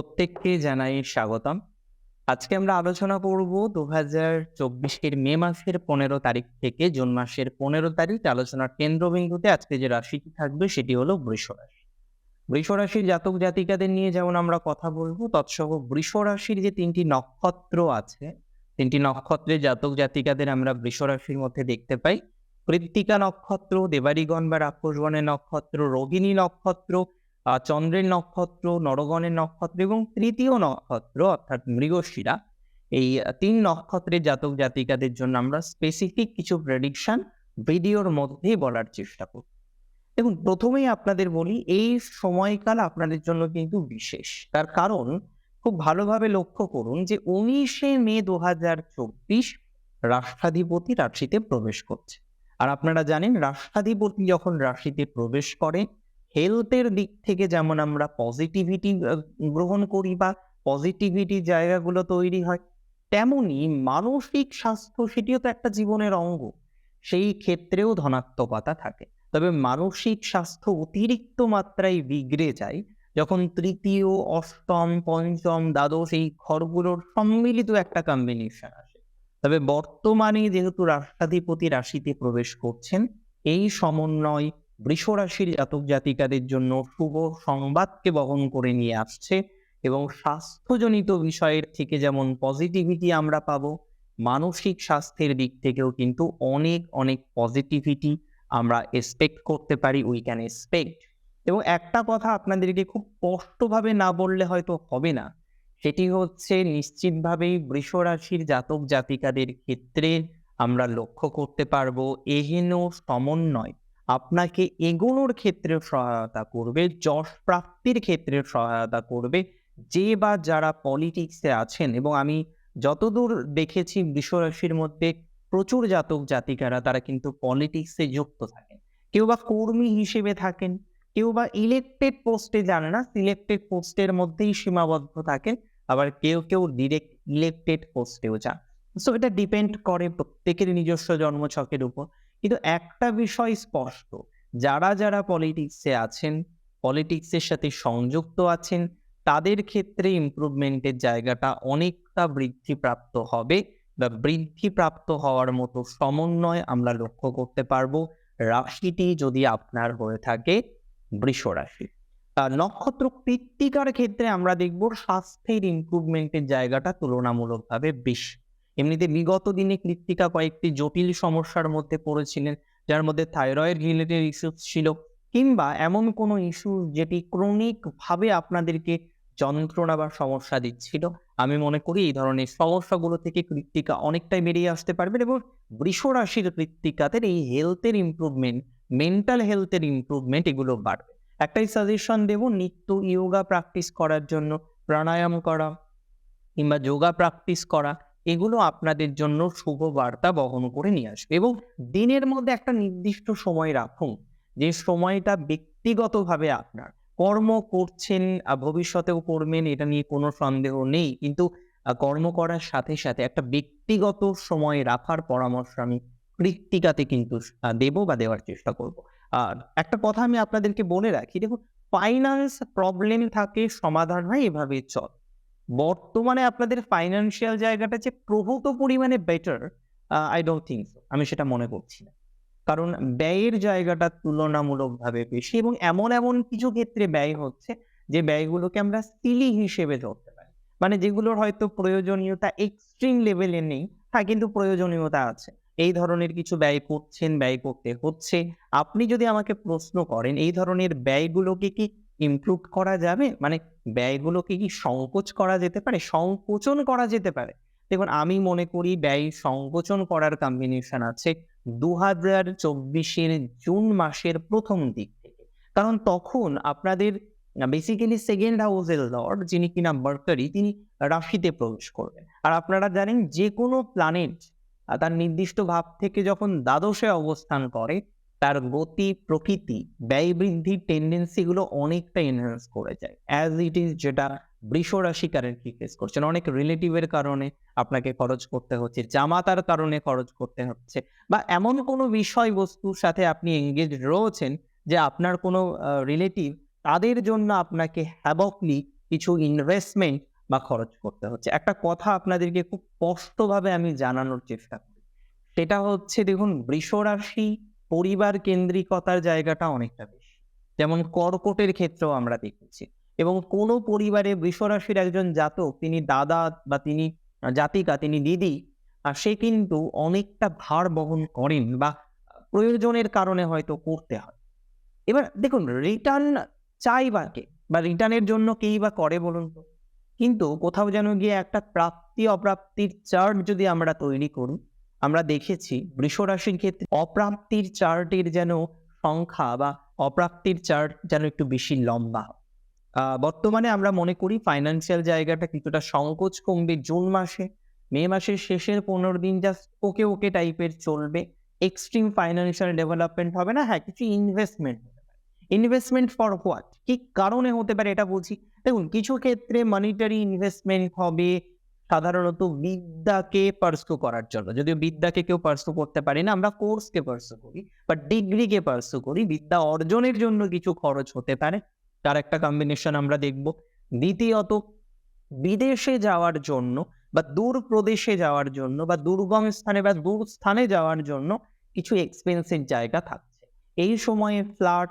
প্রত্যেককে জানাই স্বাগতম। আজকে আমরা আলোচনা করব দু হাজার চব্বিশের মে মাসের পনেরো তারিখ থেকে জুন মাসের পনেরো তারিখ আলোচনার কেন্দ্রবিন্দুতে আজকে যে রাশিটি থাকবে সেটি হলো বৃষ রাশি। বৃষ রাশির জাতক জাতিকাদের নিয়ে যেমন আমরা কথা বলব, তৎসহ বৃষ রাশির যে তিনটি নক্ষত্র আছে, তিনটি নক্ষত্রের জাতক জাতিকাদের আমরা বৃষ রাশির মধ্যে দেখতে পাই। কৃত্তিকা নক্ষত্র দেবারিগণ বা রাক্ষসগণের নক্ষত্র রোহিণী নক্ষত্র চন্দ্রের নক্ষত্র, নরগণের নক্ষত্র এবং তৃতীয় নক্ষত্র, অর্থাৎ মৃগশিরা। এই তিন নক্ষত্রের জাতক জাতিকাদের জন্য আমরা স্পেসিফিক কিছু প্রেডিকশন ভিডিওর মধ্যেই বলার চেষ্টা করব। দেখুন, প্রথমেই আপনাদের বলি, এই সময়কাল আপনাদের জন্য কিন্তু বিশেষ। তার কারণ, খুব ভালোভাবে লক্ষ্য করুন যে উনিশে মে দু হাজার চব্বিশ রাষ্ট্রাধিপতি রাশিতে প্রবেশ করছে। আর আপনারা জানেন, রাষ্ট্রাধিপতি যখন রাশিতে প্রবেশ করে হেলথের দিক থেকে যেমন আমরা পজিটিভিটি গ্রহণ করি বা পজিটিভিটি জায়গাগুলো তৈরি হয়, তেমনি মানসিক স্বাস্থ্য সেটিও তো একটা জীবনের অঙ্গ। সেই ক্ষেত্রেও ধনাত্মকতা থাকে। তবে মানসিক স্বাস্থ্য অতিরিক্ত মাত্রায় বিগড়ে যায় যখন তৃতীয়, অষ্টম, পঞ্চম, দ্বাদশ এই ঘরগুলোর সম্মিলিত একটা কম্বিনেশন আসে। তবে বর্তমানে যেহেতু রাষ্ট্রাধিপতি রাশিতে প্রবেশ করছেন, এই সমন্বয় বৃষ রাশির জাতক জাতিকাদের জন্য শুভ সংবাদকে বহন করে নিয়ে আসছে এবং স্বাস্থ্যজনিত বিষয়ের থেকে যেমন পজিটিভিটি আমরা পাবো, মানসিক স্বাস্থ্যের দিক থেকেও কিন্তু অনেক অনেক পজিটিভিটি আমরা এক্সপেক্ট করতে পারি উই ক্যান এক্সপেক্ট এবং একটা কথা আপনাদেরকে খুব স্পষ্টভাবে না বললে হয়তো হবে না, সেটি হচ্ছে নিশ্চিতভাবেই বৃষ রাশির জাতক জাতিকাদের ক্ষেত্রে আমরা লক্ষ্য করতে পারব এহেন সমন্বয়। আপনাকে এগোনোর ক্ষেত্রে সহায়তা করবে, যশ প্রাপ্তির ক্ষেত্রে সহায়তা করবে। যে বা যারা পলিটিক্সে আছেন এবং আমি যতদূর দেখেছি বৃষরাশির মধ্যে প্রচুর জাতক জাতিকারা তারা কিন্তু পলিটিক্সে যুক্ত থাকেন। কেউ বা কর্মী হিসেবে থাকেন, কেউ বা ইলেকটেড পোস্টে জানে না সিলেক্টেড পোস্টের মধ্যেই সীমাবদ্ধ থাকেন, আবার কেউ কেউ ডিরেক্ট ইলেকটেড পোস্টেও যান। সো এটা ডিপেন্ড করে প্রত্যেকের নিজস্ব জন্মছকের উপর। কিন্তু একটা বিষয় স্পষ্ট। যারা যারা পলিটিক্সে আছেন পলিটিক্সের সাথে সংযুক্ত আছেন, তাদের ক্ষেত্রে ইমপ্রুভমেন্টের জায়গাটা অনেকটা বৃদ্ধিপ্রাপ্ত হবে বা বৃদ্ধিপ্রাপ্ত হওয়ার মতো সমন্বয় আমরা লক্ষ্য করতে পারব রাশিটি যদি আপনার হয়ে থাকে বৃষ রাশি। নক্ষত্র কৃত্তিকার ক্ষেত্রে আমরা দেখব স্বাস্থ্যের ইমপ্রুভমেন্টের জায়গাটা তুলনামূলকভাবে বেশি। এমনিতে বিগত দিনে কৃত্তিকা কয়েকটি জটিল সমস্যার মধ্যে পড়েছিলেন, যার মধ্যে থাইরয়েড রিলেটেড ইস্যু ছিল কিংবা এমন কোনো ইস্যু যেটি ক্রনিক ভাবে আপনাদেরকে যন্ত্রণা বা সমস্যা দিচ্ছিল? আমি মনে করি এই ধরনের সমস্যাগুলো থেকে কৃত্তিকা অনেকটাই বেরিয়ে আসতে পারবেন এবং বৃষ রাশির কৃত্তিকাদের এই হেলথের ইমপ্রুভমেন্ট মেন্টাল হেলথের ইমপ্রুভমেন্ট এগুলো বাড়বে। একটাই সাজেশন দেব, নিত্য ইয়োগা প্র্যাকটিস করার জন্য, প্রাণায়াম করা কিংবা যোগা প্র্যাকটিস করা। এগুলো আপনাদের জন্য শুভ বার্তা বহন করে নিয়ে আসবে। এবং দিনের মধ্যে একটা নির্দিষ্ট সময় রাখুন, যে সময়টা ব্যক্তিগতভাবে আপনার। কর্ম করছেন ভবিষ্যতেও করবেন, এটা নিয়ে কোনো সন্দেহ নেই। কিন্তু কর্ম করার সাথে সাথে একটা ব্যক্তিগত সময় রাখার পরামর্শ আমি কৃত্তিকাতে কিন্তু দেব বা দেওয়ার চেষ্টা করব। আর একটা কথা আমি আপনাদেরকে বলে রাখি, দেখুন ফাইন্যান্স প্রবলেম থাকে, সমাধান হয় এভাবে চল। বর্তমানে আপনাদের ফাইন্যান্সিয়াল জায়গাটা যে প্রভূত পরিমাণে বেটার আই ডোন্ট থিঙ্ক আমি সেটা মনে করছি না। কারণ ব্যয়ের জায়গাটা তুলনামূলকভাবে বেশি এবং এমন এমন কিছু ক্ষেত্রে ব্যয় হচ্ছে যে ব্যয়গুলোকে আমরা সিলি হিসেবে ধরতে পারি। মানে যেগুলোর হয়তো প্রয়োজনীয়তা এক্সট্রিম লেভেলে নেই হ্যাঁ কিন্তু প্রয়োজনীয়তা আছে। এই ধরনের কিছু ব্যয় করছেন, ব্যয় করতে হচ্ছে। আপনি যদি আমাকে প্রশ্ন করেন, এই ধরনের ব্যয়গুলোকে কি ইমপ্রুভ করা যাবে? মানে ব্যয়গুলোকে কি সংকোচ করা যেতে পারে? সংকোচন করা যেতে পারে। দেখুন, আমি মনে করি ব্যয় সংকোচন করার কম্বিনেশন আছে দু হাজার চব্বিশের জুন মাসের প্রথম দিক থেকে। কারণ তখন আপনাদের বেসিক্যালি সেকেন্ড হাউসের লর্ড যিনি কিনা মার্কারি তিনি রাশিতে প্রবেশ করবেন। আর আপনারা জানেন যে কোনো প্ল্যানেট তার নির্দিষ্ট ভাব থেকে যখন দ্বাদশে অবস্থান করে তার গতি, প্রকৃতি, ব্যয় বৃদ্ধির টেন্ডেন্সি গুলো অনেকটা এনহ্যান্স করে যায়। অ্যাজ ইট ইজ যেটা বৃষ রাশি কারেন্টলি ফেস করছেন। অনেক রিলেটিভের কারণে আপনাকে খরচ করতে হচ্ছে, জামাতার কারণে খরচ করতে হচ্ছে বা এমন কোনো বিষয়বস্তুর সাথে আপনি এঙ্গেজ রয়েছেন যে আপনার কোনো রিলেটিভ তাদের জন্য আপনাকে হ্যাবকলি কিছু ইনভেস্টমেন্ট বা খরচ করতে হচ্ছে। একটা কথা আপনাদেরকে খুব স্পষ্টভাবে আমি জানানোর চেষ্টা করি। সেটা হচ্ছে দেখুন, বৃষ রাশি পরিবার কেন্দ্রিকতার জায়গাটা অনেকটা বেশি। যেমন কর্কটের ক্ষেত্রেও আমরা দেখেছি। এবং কোনো পরিবারে বৃষ রাশির একজন জাতক, তিনি দাদা বা তিনি জাতিকা, তিনি দিদি, আর সে কিন্তু অনেকটা ভার বহন করেন বা প্রয়োজনের কারণে হয়তো করতে হয়। এবার দেখুন রিটার্ন চাই বা কে? বা রিটার্নের জন্য কেই বা করে বলুন তো? কিন্তু কোথাও যেন গিয়ে একটা প্রাপ্তি অপ্রাপ্তির চার্ট যদি আমরা তৈরি করি আমরা দেখেছি বৃষ রাশির ক্ষেত্রে অপ্রাপ্তির চার্টের যেন সংখ্যা বা অপ্রাপ্তির চার্ট যেন একটু বেশি লম্বা। বর্তমানে আমরা মনে করি ফাইন্যান্সিয়াল জায়গাটা কিছুটা সংকোচ কমবে জুন মাসে, মে মাসের শেষের পনেরো দিন জাস্ট ওকে ওকে টাইপের চলবে। এক্সট্রিম ফাইন্যান্সিয়াল ডেভেলপমেন্ট হবে না হ্যাঁ কিছু ইনভেস্টমেন্ট ইনভেস্টমেন্ট ফর হোয়াট কি কারণে হতে পারে এটা বুঝি দেখুন, কিছু ক্ষেত্রে মানিটারি ইনভেস্টমেন্ট হবে সাধারণত বিদ্যাকে পার্সু করার জন্য। যদিও বিদ্যাকে কেউ পার্সু করতে পারি না, আমরা কোর্সকে পার্সু করি বা ডিগ্রিকে পার্সু করি। বিদ্যা অর্জনের জন্য কিছু খরচ হতে পারে। তার একটা কম্বিনেশন আমরা দেখব। দ্বিতীয়ত, বিদেশে যাওয়ার জন্য বা দূর প্রদেশে যাওয়ার জন্য বা দুর্গম স্থানে বা দূর স্থানে যাওয়ার জন্য কিছু এক্সপেন্সিভ জায়গা থাকছে। এই সময়ে ফ্ল্যাট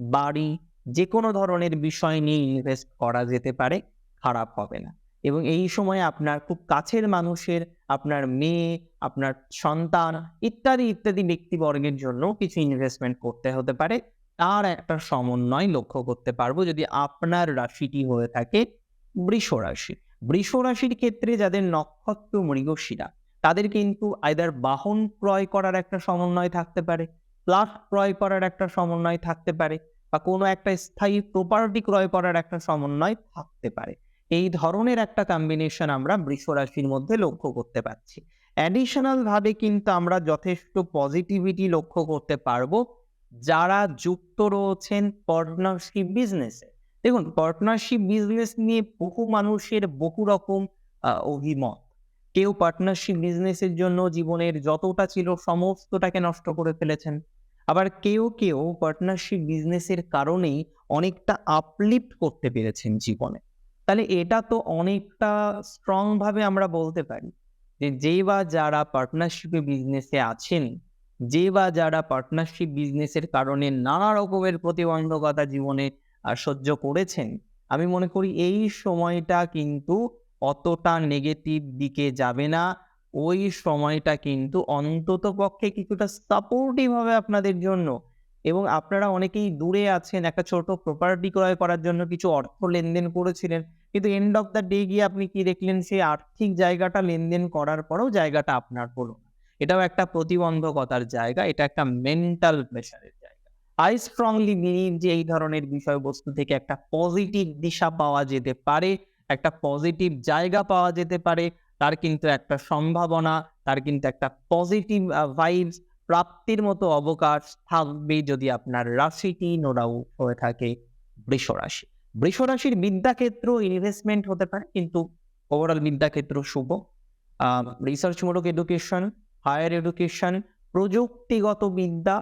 বাড়ি যে কোনো ধরনের বিষয় নিয়ে ইনভেস্ট করা যেতে পারে, খারাপ হবে না। এবং এই সময় আপনার খুব কাছের মানুষের, আপনার মেয়ে, আপনার সন্তান ইত্যাদি ইত্যাদি ব্যক্তিবর্গের জন্য কিছু ইনভেস্টমেন্ট করতে হতে পারে। তার একটা সমন্বয় লক্ষ্য করতে পারব যদি আপনার রাশিটি হয়ে থাকে বৃষ রাশি। বৃষ রাশির ক্ষেত্রে যাদের নক্ষত্র মৃগশিরা, তাদের কিন্তু আইদার বাহন ক্রয় করার একটা সমন্বয় থাকতে পারে প্লাট ক্রয় করার একটা সমন্বয় থাকতে পারে, বা কোনো একটা স্থায়ী প্রপার্টি ক্রয় করার একটা সমন্বয় থাকতে পারে। এই ধরনের একটা কম্বিনেশন আমরা বৃষ রাশির মধ্যে লক্ষ্য করতে পারছি। অ্যাডিশনাল ভাবে কিন্তু আমরা যথেষ্ট পজিটিভিটি লক্ষ্য করতে পারব যারা যুক্ত রয়েছেন পার্টনারশিপ বিজনেসে দেখুন পার্টনারশিপ বিজনেস নিয়ে বহু মানুষের বহু রকম অভিমত। কেউ পার্টনারশিপ বিজনেসের জন্য জীবনের যতটা ছিল সমস্তটাকে নষ্ট করে ফেলেছেন। আবার কেউ কেউ পার্টনারশিপ বিজনেসের কারণেই অনেকটা আপলিফট করতে পেরেছেন জীবনে। তাহলে এটা তো অনেকটা স্ট্রং ভাবে আমরা বলতে পারি যে যে বা যারা পার্টনারশিপে বিজনেসে আছেন, যে বা যারা পার্টনারশিপ বিজনেসের কারণে নানা রকমের প্রতিবন্ধকতা জীবনে সহ্য করেছেন, আমি মনে করি এই সময়টা কিন্তু অতটা নেগেটিভ দিকে যাবে না। ওই সময়টা কিন্তু অন্তত পক্ষে কিছুটা সাপোর্টিভ হবে আপনাদের জন্য। এবং আপনারা অনেকেই দূরে আছেন, একটা ছোট প্রপার্টি ক্রয় করার জন্য কিছু অর্থ লেনদেন করেছিলেন কিন্তু এন্ড অফ দ্য ডে গিয়ে আপনি কি দেখলেন? সেই আর্থিক জায়গাটা লেনদেন করার পরেও জায়গাটা আপনার হলো এটাও একটা প্রতিবন্ধকতার জায়গা, এটা একটা মেন্টাল প্রেশারের জায়গা। আই স্ট্রংলি বিলিভ যে এই ধরনের বিষয়বস্তু থেকে একটা পজিটিভ দিশা পাওয়া যেতে পারে, একটা পজিটিভ জায়গা পাওয়া যেতে পারে, তার কিন্তু একটা সম্ভাবনা, তার কিন্তু একটা পজিটিভ ভাইবস প্রাপ্তির মতো অবকাশ থাকবে যদি আপনার রাশিটি নোডাউ হয়ে থাকে বৃষ রাশি। বৃষ রাশির বিদ্যাক্ষেত্র ইনভেস্টমেন্ট হতে পারে, কিন্তু ওভারঅল বিদ্যাক্ষেত্র শুভ। রিসার্চমূলক এডুকেশন হায়ার এডুকেশন প্রযুক্তিগত বিদ্যা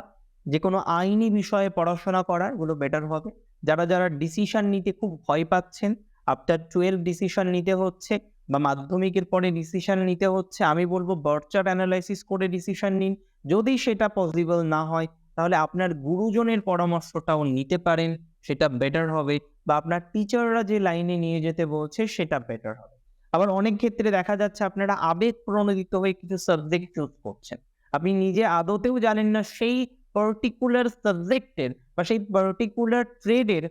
যে কোনো আইনি বিষয়ে পড়াশোনা করা এগুলো বেটার হবে। যারা যারা ডিসিশন নিতে খুব ভয় পাচ্ছেন আফটার টুয়েলভ ডিসিশন নিতে হচ্ছে বা মাধ্যমিকের পরে ডিসিশন নিতে হচ্ছে, আমি বলব বার্চার অ্যানালাইসিস করে ডিসিশন নিন। যদি সেটা পসিবল না হয়, তাহলে আপনার গুরুজনের পরামর্শটাও নিতে পারেন, সেটা বেটার হবে। বা আপনার টিচাররা যে লাইনে নিয়ে যেতে বলছে, সেটা বেটার হবে। আবার অনেক ক্ষেত্রে দেখা যাচ্ছে আপনারা আবেগ প্রণোদিত হয়ে কিছু সাবজেক্ট চুজ করছেন। আপনি নিজে আদতেও জানেন না সেই পার্টিকুলার সাবজেক্টের বা সেই পার্টিকুলার ট্রেডের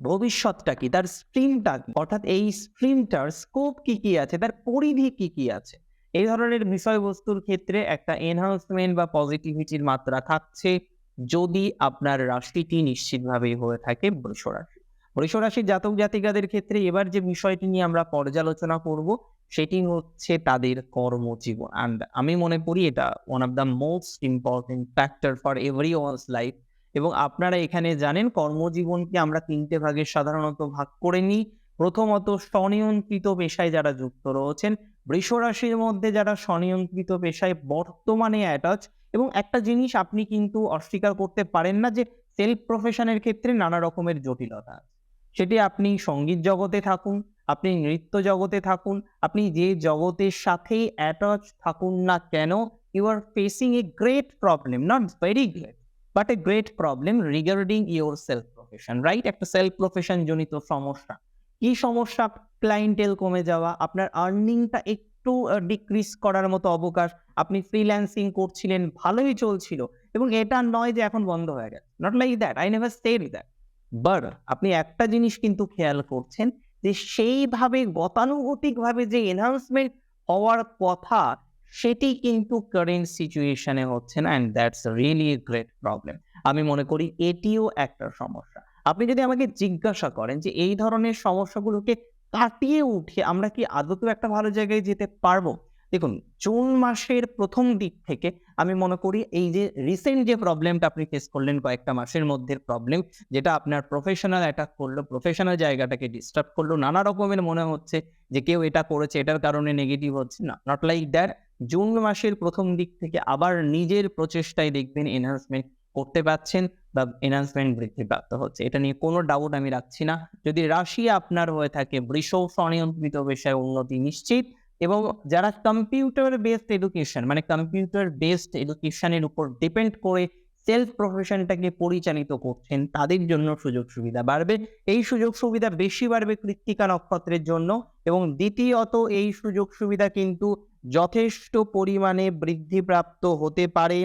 ভবিষ্যৎটা কি, তার স্ট্রিমটা অর্থাৎ এই স্ট্রিমটার স্কোপ কি কি আছে, তার পরিধি কি কি আছে। এই ধরনের বিষয়বস্তুর ক্ষেত্রে একটা এনহান্সমেন্ট বা পজিটিভিটির মাত্রা থাকছে যদি আপনার রাশিটি নিশ্চিতভাবে হয়ে থাকে বৃষ রাশি। রাশির জাতক জাতিকাদের ক্ষেত্রে এবার যে বিষয়টি নিয়ে আমরা পর্যালোচনা করব, সেটি হচ্ছে তাদের কর্মজীবন। অ্যান্ড আমি মনে করি এটা one of the most important factor for every one's life এবং আপনারা এখানে জানেন, কর্মজীবনকে আমরা তিনটে ভাগে সাধারণত ভাগ করে নিই। প্রথমত স্বনিয়ন্ত্রিত পেশায় যারা যুক্ত রয়েছেন, বৃষ রাশির মধ্যে যারা স্বনিয়ন্ত্রিত পেশায় বর্তমানে অ্যাটাচ এবং একটা জিনিস আপনি কিন্তু অস্বীকার করতে পারেন না যে সেলফ প্রফেশনের ক্ষেত্রে নানা রকমের জটিলতা আছে। সেটি আপনি সংগীত জগতে থাকুন, আপনি নৃত্য জগতে থাকুন, আপনি যে জগতের সাথেই অ্যাটাচ থাকুন না কেন you are facing a great problem not very great but a great problem regarding your self profession right একটা সেলফ প্রফেশন জনিত সমস্যা। কি সমস্যা? ক্লায়েন্টেল কমে যাওয়া, আপনার আর্নিংটা একটু ডিক্রিজ করার মতো অবকাশ, আপনি ফ্রিল্যান্সিং করছিলেন, ভালোই চলছিল, এবং এটা নয় যে এখন বন্ধ হয়ে গেছে not like that I never stayed that but আপনি একটা জিনিস কিন্তু খেয়াল করছেন যে সেইভাবে গতানুগতিকভাবে যে এনহান্সমেন্ট হওয়ার কথা, সেটি কিন্তু কারেন্ট সিচুয়েশনে হচ্ছে না and that's really great problem আমি মনে করি এটিও একটা সমস্যা। আপনি যদি আমাকে জিজ্ঞাসা করেন যে এই ধরনের সমস্যাগুলোকে কাটিয়ে উঠে আমরা কি আদতেও একটা ভালো জায়গায় যেতে পারব? দেখুন, জুন মাসের প্রথম দিক থেকে আমি মনে করি এই যে রিসেন্ট যে প্রবলেমটা আপনি ফেস করলেন কয়েকটা মাসের মধ্যে প্রবলেম যেটা আপনার প্রফেশনাল অ্যাটাক করল প্রফেশনাল জায়গাটাকে ডিস্টার্ব করল, নানা রকমের মনে হচ্ছে যে কেউ এটা করেছে, এটার কারণে নেগেটিভ হচ্ছে। না নট লাইক দ্যাট জুন মাসের প্রথম দিক থেকে আবার নিজের প্রচেষ্টায় দেখবেন এনহান্সমেন্ট করতে পারছেন বা এনহান্সমেন্ট বৃদ্ধি প্রাপ্ত হচ্ছে। এটা নিয়ে কোনো ডাউট আমি রাখছি না। যদি রাশি আপনার হয়ে থাকে, বৃষ স্বনিয়ন্ত্রিত বিষয়ে উন্নতি নিশ্চিত। এবং যারা কম্পিউটার বেসড এডুকেশন মানে কম্পিউটার বেসড এডুকেশনের উপর ডিপেন্ড করে সেলফ প্রফেশনটাকে পরিচালিত করছেন, তাদের জন্য সুযোগ সুবিধা বাড়বে। এই সুযোগ সুবিধা বেশি বাড়বে কৃত্তিকা নক্ষত্রের জন্য এবং দ্বিতীয়ত এই সুযোগ সুবিধা কিন্তু যথেষ্ট পরিমাণে বৃদ্ধিপ্রাপ্ত হতে পারে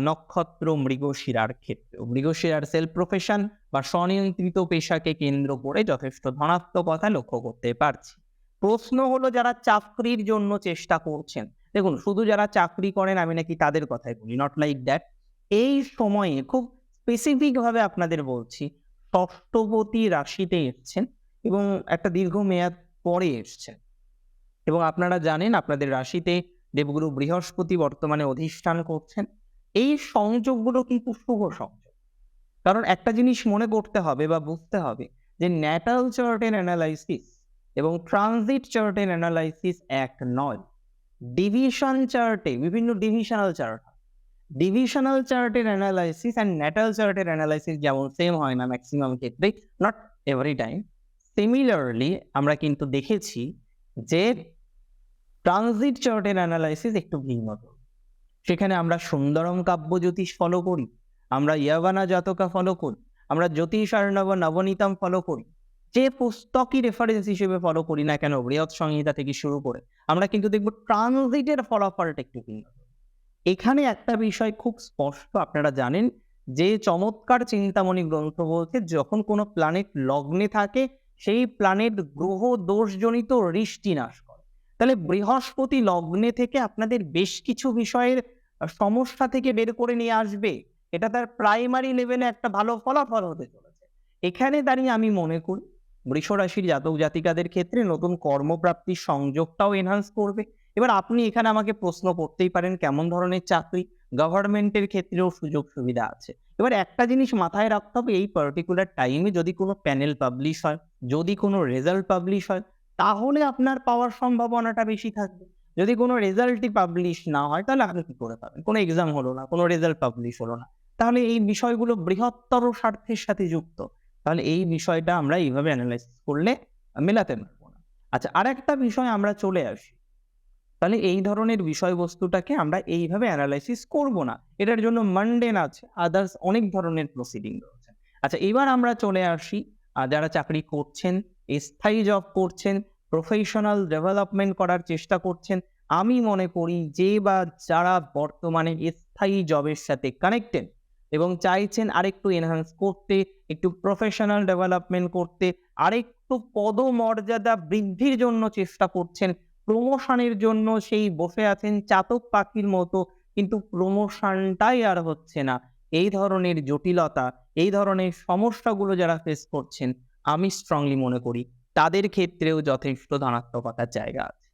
নক্ষত্র মৃগশিরার ক্ষেত্রে। মৃগশিরার সেলফ প্রফেশন বা স্বনিয়ন্ত্রিত পেশাকে কেন্দ্র করে যথেষ্ট ধনাত্মকতা লক্ষ্য করতে পারছি। প্রশ্ন হলো যারা চাকরির জন্য চেষ্টা করছেন। দেখুন, শুধু যারা চাকরি করেন, আমি নাকি তাদের কথাই বলি নট লাইক দ্যাট এই সময়ে খুব স্পেসিফিক ভাবে আপনাদের বলছি, ষষ্ঠপতি রাশিতে এসছেন এবং একটা দীর্ঘ মেয়াদ পরে এসছেন। এবং আপনারা জানেন, আপনাদের রাশিতে দেবগুরু বৃহস্পতি বর্তমানে অধিষ্ঠান করছেন। এই সংযোগগুলো কিন্তু শুভ সংযোগ। কারণ একটা জিনিস মনে করতে হবে বা বুঝতে হবে যে ন্যাটাল চার্টের অ্যানালাইসিস এবং ট্রানজিট চার্টের অ্যানালাইসিস এক নয়। ডিভিশন চার্টে, বিভিন্ন ডিভিশনাল চার্ট ডিভিশনাল চার্টের অ্যানালাইসিস অ্যান্ড ন্যাটাল চার্টের অ্যানালাইসিস যেমন সেম হয় না ম্যাক্সিমাম ক্ষেত্রে নট এভরি টাইম সিমিলারলি আমরা কিন্তু দেখেছি যে ট্রানজিট চার্টের অ্যানালাইসিস একটু ভিন্ন। সেখানে আমরা সুন্দরম কাব্য জ্যোতিষ ফলো করি, আমরা ইয়াবানা জাতকা ফলো করি, আমরা জ্যোতিষ আর্ণব নবনীতম ফলো করি যে পুস্তকই রেফারেন্স হিসেবে ফলো করি না কেন, বৃহৎ সংহিতা থেকে শুরু করে, আমরা কিন্তু দেখব ট্রানজিটের ফলাফলটা একটু ভিন্ন। এখানে একটা বিষয় খুব স্পষ্ট, আপনারা জানেন যে চমৎকার চিন্তামণি গ্রন্থ বলছে, যখন কোনো প্ল্যানেট লগ্নে থাকে, সেই প্ল্যানেট গ্রহ দোষজনিত ঋষ্টি নাশ করে। তাহলে বৃহস্পতি লগ্নে থেকে আপনাদের বেশ কিছু বিষয়ের সমস্যা থেকে বের করে নিয়ে আসবে, এটা তার প্রাইমারি লেভেলে একটা ভালো ফলাফল হতে চলেছে। এখানে দাঁড়িয়ে আমি মনে করি বৃষ রাশির জাতক জাতিকাদের ক্ষেত্রে নতুন কর্মপ্রাপ্তির সংযোগটাও এনহান্স করবে। এবার আপনি এখানে আমাকে প্রশ্ন করতেই পারেন, কেমন ধরনের চাকরি? গভর্নমেন্টের ক্ষেত্রেও সুযোগ সুবিধা আছে। এবার একটা জিনিস মাথায় রাখতে হবে, এই পার্টিকুলার টাইমে যদি কোনো প্যানেল পাবলিশ হয়, যদি কোনো রেজাল্ট পাবলিশ হয়, তাহলে আপনার পাওয়ার সম্ভাবনাটা বেশি থাকবে। যদি কোনো রেজাল্টই পাবলিশ না হয়, তাহলে আপনি কি করে পাবেন? কোনো এক্সাম হলো না, কোনো রেজাল্ট পাবলিশ হলো না। তাহলে এই বিষয়গুলো বৃহত্তর স্বার্থের সাথে যুক্ত। তাহলে এই বিষয়টা আমরা এইভাবে অ্যানালাইসিস করলে মেলাতে পারব না। আচ্ছা আর একটা বিষয় আমরা চলে আসি। তাহলে এই ধরনের বিষয়বস্তুটাকে আমরা এইভাবে অ্যানালাইসিস করব না। এটার জন্য মানডেন আছে আদার্স অনেক ধরনের প্রসিডিং রয়েছে। আচ্ছা এবার আমরা চলে আসি যারা চাকরি করছেন স্থায়ী জব করছেন প্রফেশনাল ডেভেলপমেন্ট করার চেষ্টা করছেন, আমি মনে করি যে বা যারা বর্তমানে স্থায়ী জবের সাথে কানেক্টেড এবং চাইছেন আরেকটু এনহান্স করতে, একটু প্রফেশনাল ডেভেলপমেন্ট করতে, আরেকটু পদমর্যাদা বৃদ্ধির জন্য চেষ্টা করছেন। প্রমোশনের জন্য সেই বসে আছেন চাতক পাখির মতো, কিন্তু প্রমোশনটাই আর হচ্ছে না। এই ধরনের জটিলতা, এই ধরনের সমস্যাগুলো যারা ফেস করছেন, আমি স্ট্রংলি মনে করি, তাদের ক্ষেত্রেও যথেষ্ট ধনাত্মকতার জায়গা আছে।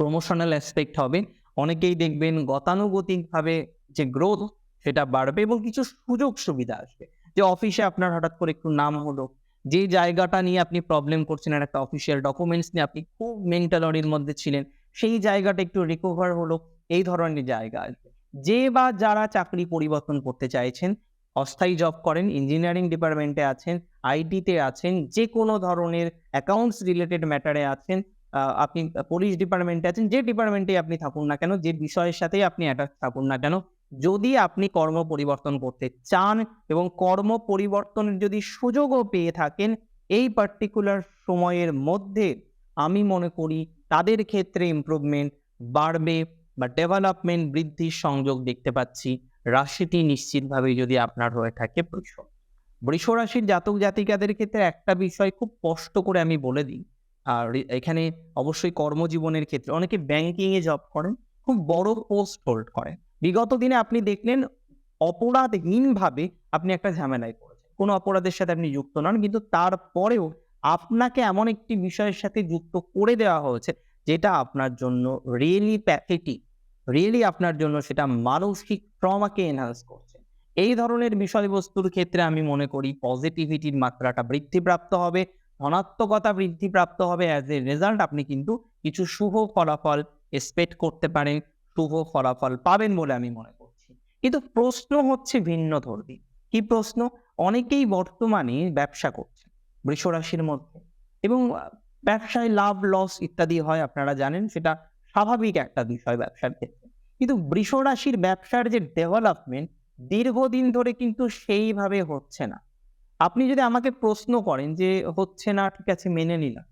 প্রমোশনাল অ্যাসপেক্ট হবে। অনেকেই দেখবেন গতানুগতিকভাবে যে গ্রোথ সেটা বাড়বে এবং কিছু সুযোগ সুবিধা আসবে। যে অফিসে আপনার হঠাৎ করে একটু নাম হলো, যে জায়গাটা নিয়ে আপনি প্রবলেম করছেন আর একটা অফিসিয়াল ডকুমেন্টস নিয়ে আপনি খুব মেন্টালরির মধ্যে ছিলেন, সেই জায়গাটা একটু রিকভার হলো, এই ধরনের জায়গা আসবে। যে বা যারা চাকরি পরিবর্তন করতে চাইছেন, অস্থায়ী জব করেন ইঞ্জিনিয়ারিং ডিপার্টমেন্টে আছেন আইটিতে আছেন যে কোনো ধরনের অ্যাকাউন্টস রিলেটেড ম্যাটারে আছেন আপনি পুলিশ ডিপার্টমেন্টে আছেন, যে ডিপার্টমেন্টে আপনি থাকুন না কেন, যে বিষয়ের সাথেই আপনি অ্যাটাচ থাকুন না কেন যদি আপনি কর্ম পরিবর্তন করতে চান এবং কর্ম পরিবর্তনের যদি সুযোগও পেয়ে থাকেন, এই পার্টিকুলার সময়ের মধ্যে আমি মনে করি তাদের ক্ষেত্রে ইমপ্রুভমেন্ট বাড়বে বা ডেভেলপমেন্ট বৃদ্ধির সংযোগ দেখতে পাচ্ছি। রাশিটি নিশ্চিতভাবে যদি আপনার হয়ে থাকে বৃষ। বৃষ রাশির জাতক জাতিকাদের ক্ষেত্রে একটা বিষয় খুব স্পষ্ট করে আমি বলে দিই। আর এখানে অবশ্যই কর্মজীবনের ক্ষেত্রে অনেকে ব্যাংকিংয়ে জব করেন, খুব বড় পোস্ট হোল্ড করেন। বিগত দিনে আপনি দেখলেন অপরাধহীনভাবে আপনি একটা ঝামেলায় পড়েছেন। কোনো অপরাধের সাথে আপনি যুক্ত নন, কিন্তু তারপরেও আপনাকে এমন একটি বিষয়ের সাথে যুক্ত করে দেওয়া হয়েছে, যেটা আপনার জন্য রিয়েলি প্যাথেটিক রিয়েলি আপনার জন্য সেটা মানসিক ট্রমাকে এনহান্স করছে। এই ধরনের বিষয়বস্তুর ক্ষেত্রে আমি মনে করি পজিটিভিটির মাত্রাটা বৃদ্ধিপ্রাপ্ত হবে, ধনাত্মকতা বৃদ্ধিপ্রাপ্ত হবে অ্যাজ এ রেজাল্ট আপনি কিন্তু কিছু শুভ ফলাফল এক্সপেক্ট করতে পারেন। শুভ ফলাফল পাবেন বলে আমি মনে করছি। কিন্তু প্রশ্ন হচ্ছে ভিন্ন ধর্মী। কি প্রশ্ন? অনেকেই বর্তমানে ব্যবসা করছে বৃষ রাশির মধ্যে এবং ব্যবসায় লাভ, লস ইত্যাদি হয়, আপনারা জানেন, সেটা স্বাভাবিক একটা বিষয় ব্যবসার ক্ষেত্রে। কিন্তু বৃষ রাশির ব্যবসার যে ডেভেলপমেন্ট দীর্ঘদিন ধরে কিন্তু সেইভাবে হচ্ছে না। আপনি যদি আমাকে প্রশ্ন করেন যে হচ্ছে না, ঠিক আছে, মেনে নিলাম,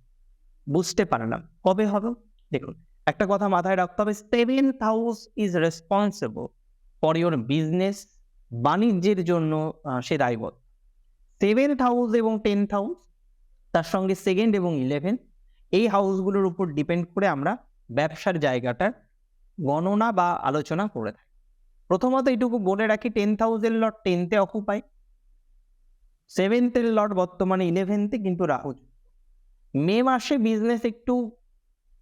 বুঝতে পারলাম। কবে হবে? দেখুন একটা কথা মাথায় রাখতে হবে seventh house is responsible for your business বাণিজ্যের জন্য সে দায়বদ্ধ। সেভেন্থ হাউস এবং টেন্থ হাউস তার সঙ্গে সেকেন্ড এবং ইলেভেন এই হাউসগুলোর উপর ডিপেন্ড করে আমরা ব্যবসার জায়গাটার গণনা বা আলোচনা করে থাকি। প্রথমত এটুকু বলে রাখি টেন্থ হাউসের লট টেন্থে অকুপাই সেভেন্থের লট বর্তমানে ইলেভেন্থে কিন্তু রাহু। মে মাসে বিজনেস একটু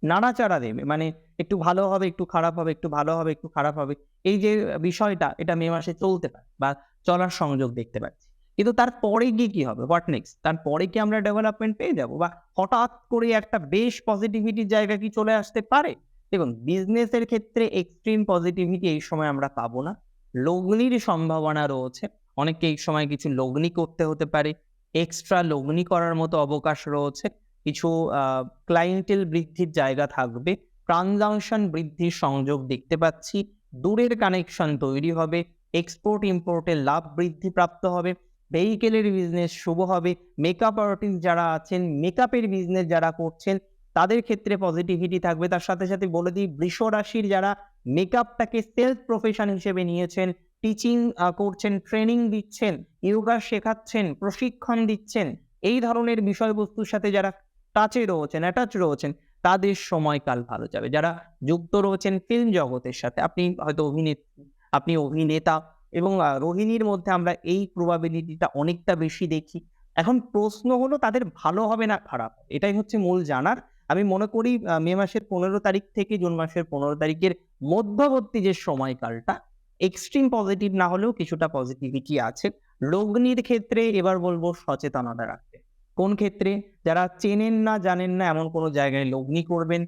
নাড়াচাড়া দেবে মানে একটু ভালো হবে, একটু খারাপ হবে, একটু ভালো হবে, একটু খারাপ হবে, এই যে বিষয়টা, এটা মে মাসে চলতে পারে বা চলার সংযোগ দেখতে পাচ্ছি। কিন্তু তারপরে গিয়ে কি হবে? হোয়াট নেক্সট তারপরে কি আমরা ডেভেলপমেন্ট পেয়ে যাব? বা হঠাৎ করে একটা বেশ পজিটিভিটির জায়গা কি চলে আসতে পারে? দেখুন বিজনেসের ক্ষেত্রে এক্সট্রিম পজিটিভিটি এই সময় আমরা পাবো না। লগ্নির সম্ভাবনা রয়েছে। অনেককে এই সময় কিছু লগ্নি করতে হতে পারে। এক্সট্রা লগ্নি করার মতো অবকাশ রয়েছে। কিছু ক্লায়েন্টেল বৃদ্ধির জায়গা থাকবে ট্রানজাকশন বৃদ্ধির সংযোগ দেখতে পাচ্ছি, দূরের কানেকশন তৈরি হবে এক্সপোর্ট ইম্পোর্টের লাভ বৃদ্ধি প্রাপ্ত হবে ভেহিকেলের বিজনেস শুভ হবে মেকআপ আর্টিস্ট যারা আছেন মেকআপের বিজনেস যারা করছেন, তাদের ক্ষেত্রে পজিটিভিটি থাকবে, তার সাথে সাথে বলে দিই, বৃষ রাশির যারা মেকআপটাকে সেলফ প্রফেশন হিসেবে নিয়েছেন টিচিং করছেন ট্রেনিং দিচ্ছেন ইয়োগা শেখাচ্ছেন, প্রশিক্ষণ দিচ্ছেন, এই ধরনের বিষয়বস্তুর সাথে যারা টাচে রয়েছেন অ্যাটাচ রয়েছেন, তাদের সময়কাল ভালো যাবে। যারা যুক্ত রয়েছেন ফিল্ম জগতের সাথে, আপনি হয়তো অভিনেত্রী আপনি অভিনেতা এবং রোহিণীর মধ্যে আমরা এই প্রবাবিলিটিটা অনেকটা বেশি দেখি। এখন প্রশ্ন হলো, তাদের ভালো হবে না খারাপ? এটাই হচ্ছে মূল জানার। আমি মনে করি মে মাসের পনেরো তারিখ থেকে জুন মাসের পনেরো তারিখের মধ্যবর্তী যে সময়কালটা এক্সট্রিম পজিটিভ না হলেও কিছুটা পজিটিভিটি আছে। লগ্নির ক্ষেত্রে এবার বলব সচেতনতা রাখতে। কোন ক্ষেত্রে? যারা চেনেন না, জানেন না, এমন কোনো জায়গায় লগ্নি করবেন,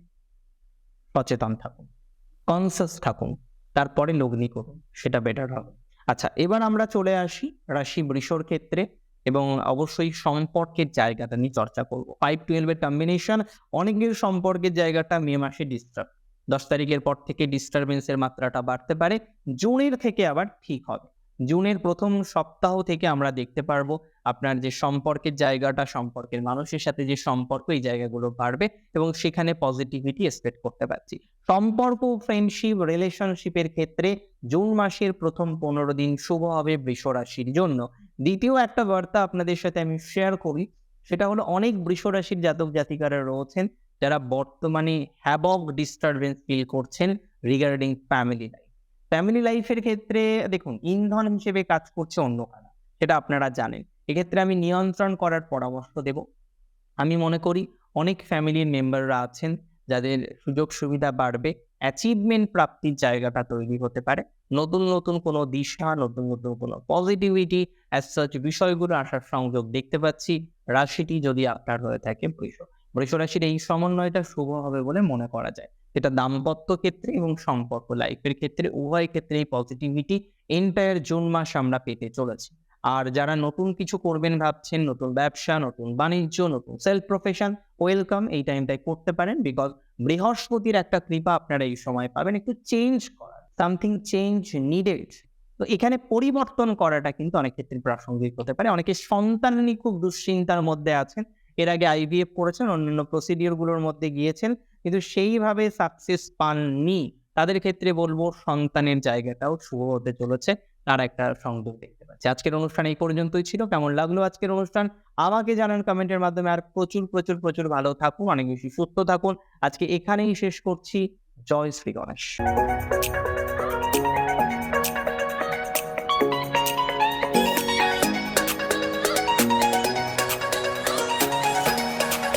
সচেতন থাকুন কনসাস থাকুন, তারপরে লগ্নি করুন, সেটা বেটার হবে। আচ্ছা এবার আমরা চলে আসি রাশি বৃষর ক্ষেত্রে এবং অবশ্যই সম্পর্কের জায়গাটা নিয়ে চর্চা করব। ফাইভ টুয়েলভের কম্বিনেশন অনেকের সম্পর্কের জায়গাটা মে মাসে ডিস্টার্ব দশ তারিখের পর থেকে ডিস্টারবেন্সের মাত্রাটা বাড়তে পারে, জুনের থেকে আবার ঠিক হবে। জুনের প্রথম সপ্তাহ থেকে আমরা দেখতে পারব আপনার যে সম্পর্কের জায়গাটা, সম্পর্কের মানুষের সাথে যে সম্পর্ক, এই জায়গাগুলো বাড়বে এবং সেখানে পজিটিভিটি এক্সপেক্ট করতে পারছি। সম্পর্ক ফ্রেন্ডশিপ রিলেশনশিপের ক্ষেত্রে জুন মাসের প্রথম পনেরো দিন শুভ হবে বৃষ রাশির জন্য। দ্বিতীয় একটা বার্তা আপনাদের সাথে আমি শেয়ার করি, সেটা হলো অনেক বৃষ রাশির জাতক জাতিকারা রয়েছেন, যারা বর্তমানে হ্যাবক ডিস্টারবেন্স ফিল করছেন রিগার্ডিং ফ্যামিলি লাইফ ফ্যামিলি লাইফের ক্ষেত্রে, দেখুন, ইন্ধন হিসেবে কাজ করছে অন্য সেটা আপনারা জানেন। এক্ষেত্রে আমি নিয়ন্ত্রণ করার পরামর্শ দেব। আমি মনে করি অনেক ফ্যামিলির মেম্বাররা আছেন, যাদের সুযোগ সুবিধা বাড়বে অ্যাচিভমেন্ট প্রাপ্তির জায়গাটা তৈরি হতে পারে। নতুন নতুন কোনো দিশা, নতুন নতুন কোনো পজিটিভিটি অ্যাজ সাচ বিষয়গুলো আসার সংযোগ দেখতে পাচ্ছি। রাশিটি যদি আপনার হয়ে থাকে বৃষ বৃষ রাশির এই সমন্বয়টা শুভ হবে বলে মনে করা যায়। যেটা দাম্পত্য ক্ষেত্রে এবং সম্পর্ক। লাইফের ক্ষেত্রে, উভয় ক্ষেত্রে এই পজিটিভিটি এন্টায়ার জুন মাস আমরা পেতে চলেছি। আর যারা নতুন কিছু করবেন ভাবছেন, নতুন ব্যবসা, নতুন বাণিজ্য, নতুন সেলফ প্রফেশন ওয়েলকাম এই টাইমটায় করতে পারেন বিকজ বৃহস্পতির একটা কৃপা আপনারা এই সময় পাবেন একটু চেঞ্জ করার সামথিং চেঞ্জ নিডেড তো এখানে পরিবর্তন করাটা কিন্তু অনেক ক্ষেত্রে প্রাসঙ্গিক হতে পারে। অনেকে সন্তান নিয়ে খুব দুশ্চিন্তার মধ্যে আছেন। এর আগে আইভিএফ করেছেন, অন্যান্য প্রসিডিওরগুলোর মধ্যে গিয়েছেন। কিন্তু সেইভাবে সাকসেস পাননি। তাদের ক্ষেত্রে বলব সন্তানের জায়গাটাও শুভ হতে চলেছে। তার একটা সংযোগ দেখতে পাচ্ছি। আজকের অনুষ্ঠান এই পর্যন্তই ছিল। কেমন লাগল আজকের অনুষ্ঠান? আমাকে জানান কমেন্টের মাধ্যমে। আর প্রচুর প্রচুর প্রচুর ভালো থাকুন, অনেক বেশি সুস্থ থাকুন। আজকে এখানেই শেষ করছি। জয় শ্রী গণেশ।